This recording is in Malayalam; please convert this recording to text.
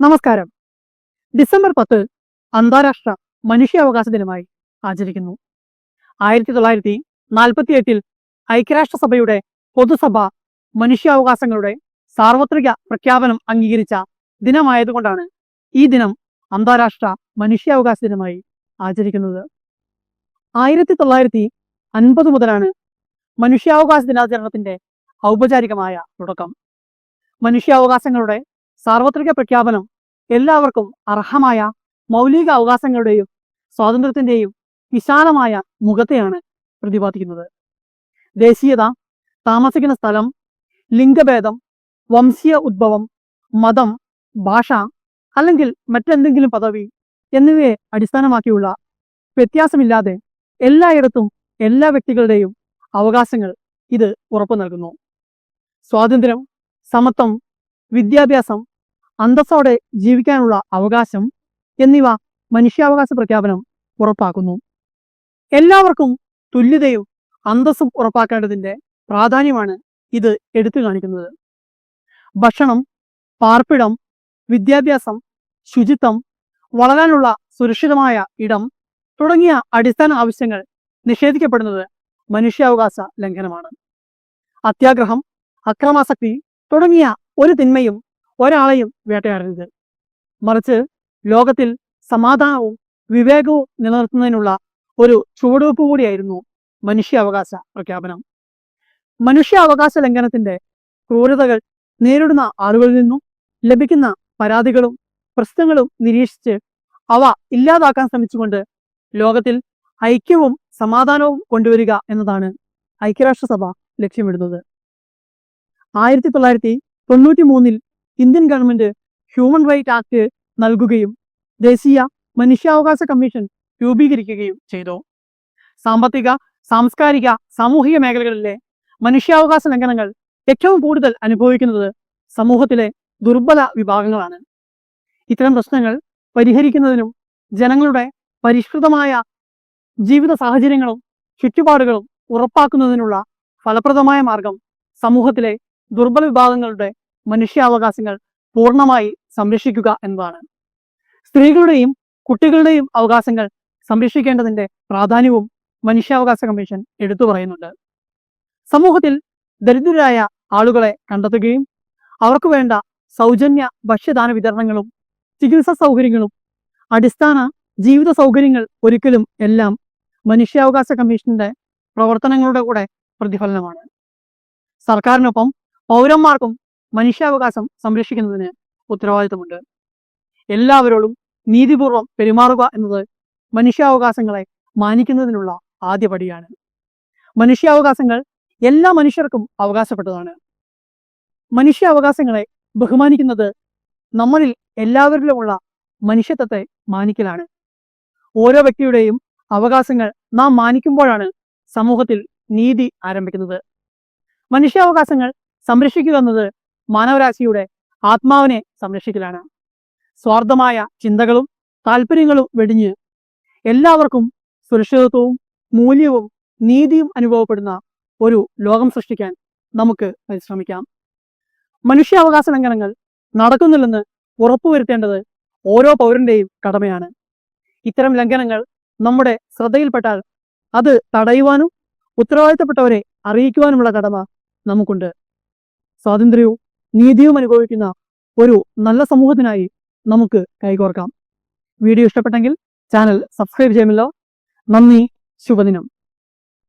നമസ്കാരം. ഡിസംബർ പത്ത് അന്താരാഷ്ട്ര മനുഷ്യാവകാശ ദിനമായി ആചരിക്കുന്നു. ആയിരത്തി തൊള്ളായിരത്തി നാൽപ്പത്തി എട്ടിൽ ഐക്യരാഷ്ട്രസഭയുടെ പൊതുസഭ മനുഷ്യാവകാശങ്ങളുടെ സാർവത്രിക പ്രഖ്യാപനം അംഗീകരിച്ച ദിനമായതുകൊണ്ടാണ് ഈ ദിനം അന്താരാഷ്ട്ര മനുഷ്യാവകാശ ദിനമായി ആചരിക്കുന്നത്. ആയിരത്തി തൊള്ളായിരത്തി അൻപത് മുതലാണ് മനുഷ്യാവകാശ ദിനാചരണത്തിന്റെ ഔപചാരികമായ തുടക്കം. മനുഷ്യാവകാശങ്ങളുടെ സാർവത്രിക പ്രഖ്യാപനം എല്ലാവർക്കും അർഹമായ മൗലിക അവകാശങ്ങളുടെയും സ്വാതന്ത്ര്യത്തിന്റെയും വിശാലമായ മുഖത്തെയാണ് പ്രതിപാദിക്കുന്നത്. ദേശീയത താമസിക്കുന്ന സ്ഥലം ലിംഗഭേദം വംശീയ ഉദ്ഭവം മതം ഭാഷ അല്ലെങ്കിൽ മറ്റെന്തെങ്കിലും പദവി എന്നിവയെ അടിസ്ഥാനമാക്കിയുള്ള വ്യത്യാസമില്ലാതെ എല്ലായിടത്തും എല്ലാ വ്യക്തികളുടെയും അവകാശങ്ങൾ ഇത് ഉറപ്പു നൽകുന്നു സ്വാതന്ത്ര്യം സമത്വം വിദ്യാഭ്യാസം അന്തസ്സോടെ ജീവിക്കാനുള്ള അവകാശം എന്നിവ മനുഷ്യാവകാശ പ്രഖ്യാപനം ഉറപ്പാക്കുന്നു. എല്ലാവർക്കും തുല്യതയും അന്തസ്സും ഉറപ്പാക്കേണ്ടതിന്റെ പ്രാധാന്യമാണ് ഇത് എടുത്തു കാണിക്കുന്നത്. ഭക്ഷണം പാർപ്പിടം വിദ്യാഭ്യാസം ശുചിത്വം വളരാനുള്ള സുരക്ഷിതമായ ഇടം തുടങ്ങിയ അടിസ്ഥാന ആവശ്യങ്ങൾ നിഷേധിക്കപ്പെടുന്നത് മനുഷ്യാവകാശ ലംഘനമാണ്. അത്യാഗ്രഹം അക്രമാസക്തി തുടങ്ങിയ ഒരു തിന്മയും ഒരാളെയും വേട്ടയാടരുത്. മറിച്ച് ലോകത്തിൽ സമാധാനവും വിവേകവും നിലനിർത്തുന്നതിനുള്ള ഒരു ചുവടുവെപ്പ് കൂടിയായിരുന്നു മനുഷ്യാവകാശ പ്രഖ്യാപനം. മനുഷ്യാവകാശ ലംഘനത്തിന്റെ ക്രൂരതകൾ നേരിടുന്ന ആളുകളിൽ നിന്നും ലഭിക്കുന്ന പരാതികളും പ്രശ്നങ്ങളും നിരീക്ഷിച്ച് അവ ഇല്ലാതാക്കാൻ ശ്രമിച്ചുകൊണ്ട് ലോകത്തിൽ ഐക്യവും സമാധാനവും കൊണ്ടുവരിക എന്നതാണ് ഐക്യരാഷ്ട്രസഭ ലക്ഷ്യമിടുന്നത്. ആയിരത്തി തൊള്ളായിരത്തി തൊണ്ണൂറ്റി മൂന്നിൽ Indian government human right act നൽകുകയും ദേശീയ മനുഷ്യാവകാശ കമ്മീഷൻ രൂപീകരിക്കുകയും ചെയ്തു. സാമ്പത്തിക സാംസ്കാരിക സാമൂഹിക മേഖലകളിലെ മനുഷ്യാവകാശ ലംഘനങ്ങൾ ഏറ്റവും കൂടുതൽ അനുഭവിക്കുന്നത് സമൂഹത്തിലെ ദുർബല വിഭാഗങ്ങളാണ്. ഇത്തരം പ്രശ്നങ്ങൾ പരിഹരിക്കുന്നതിനും ജനങ്ങളുടെ പരിഷ്കൃതമായ ജീവിത സാഹചര്യങ്ങളും ചുറ്റുപാടുകളും ഉറപ്പാക്കുന്നതിനുള്ള ഫലപ്രദമായ മാർഗം സമൂഹത്തിലെ ദുർബല വിഭാഗങ്ങളുടെ മനുഷ്യാവകാശങ്ങൾ പൂർണമായി സംരക്ഷിക്കുക എന്നതാണ്. സ്ത്രീകളുടെയും കുട്ടികളുടെയും അവകാശങ്ങൾ സംരക്ഷിക്കേണ്ടതിന്റെ പ്രാധാന്യവും മനുഷ്യാവകാശ കമ്മീഷൻ എടുത്തു പറയുന്നുണ്ട്. സമൂഹത്തിൽ ദരിദ്രരായ ആളുകളെ കണ്ടെത്തുകയും അവർക്ക് വേണ്ട സൗജന്യ ഭക്ഷ്യദാന വിതരണങ്ങളും ചികിത്സാ സൗകര്യങ്ങളും അടിസ്ഥാന ജീവിത സൗകര്യങ്ങൾ ഒരിക്കലും എല്ലാം മനുഷ്യാവകാശ കമ്മീഷന്റെ പ്രവർത്തനങ്ങളുടെ കൂടെ പ്രതിഫലനമാണ്. സർക്കാരിനൊപ്പം പൗരന്മാർക്കും മനുഷ്യാവകാശം സംരക്ഷിക്കുന്നതിന് ഉത്തരവാദിത്തമുണ്ട്. എല്ലാവരോടും നീതിപൂർവം പെരുമാറുക എന്നത് മനുഷ്യാവകാശങ്ങളെ മാനിക്കുന്നതിനുള്ള ആദ്യപടിയാണ് മനുഷ്യാവകാശങ്ങൾ എല്ലാ മനുഷ്യർക്കും അവകാശപ്പെട്ടതാണ്. മനുഷ്യാവകാശങ്ങളെ ബഹുമാനിക്കുന്നത് നമ്മളിൽ എല്ലാവരിലുമുള്ള മനുഷ്യത്വത്തെ മാനിക്കലാണ്. ഓരോ വ്യക്തിയുടെയും അവകാശങ്ങൾ നാം മാനിക്കുമ്പോഴാണ് സമൂഹത്തിൽ നീതി ആരംഭിക്കുന്നത്. മനുഷ്യാവകാശങ്ങൾ സംരക്ഷിക്കുക എന്നത് മാനവരാശിയുടെ ആത്മാവിനെ സംരക്ഷിക്കലാണ്. സ്വാർത്ഥമായ ചിന്തകളും താല്പര്യങ്ങളും വെടിഞ്ഞ് എല്ലാവർക്കും സുരക്ഷിതത്വവും മൂല്യവും നീതിയും അനുഭവപ്പെടുന്ന ഒരു ലോകം സൃഷ്ടിക്കാൻ നമുക്ക് പരിശ്രമിക്കാം. മനുഷ്യാവകാശ ലംഘനങ്ങൾ നടക്കുന്നില്ലെന്ന് ഉറപ്പുവരുത്തേണ്ടത് ഓരോ പൗരന്റെയും കടമയാണ്. ഇത്തരം ലംഘനങ്ങൾ നമ്മുടെ ശ്രദ്ധയിൽപ്പെട്ടാൽ അത് തടയുവാനും ഉത്തരവാദിത്തപ്പെട്ടവരെ അറിയിക്കുവാനുമുള്ള കടമ നമുക്കുണ്ട്. സ്വാതന്ത്ര്യവും നീതിയും അനുഭവിക്കുന്ന ഒരു നല്ല സമൂഹത്തിനായി നമുക്ക് കൈകോർക്കാം. വീഡിയോ ഇഷ്ടപ്പെട്ടെങ്കിൽ ചാനൽ സബ്സ്ക്രൈബ് ചെയ്യുമല്ലോ. നന്ദി. ശുഭദിനം.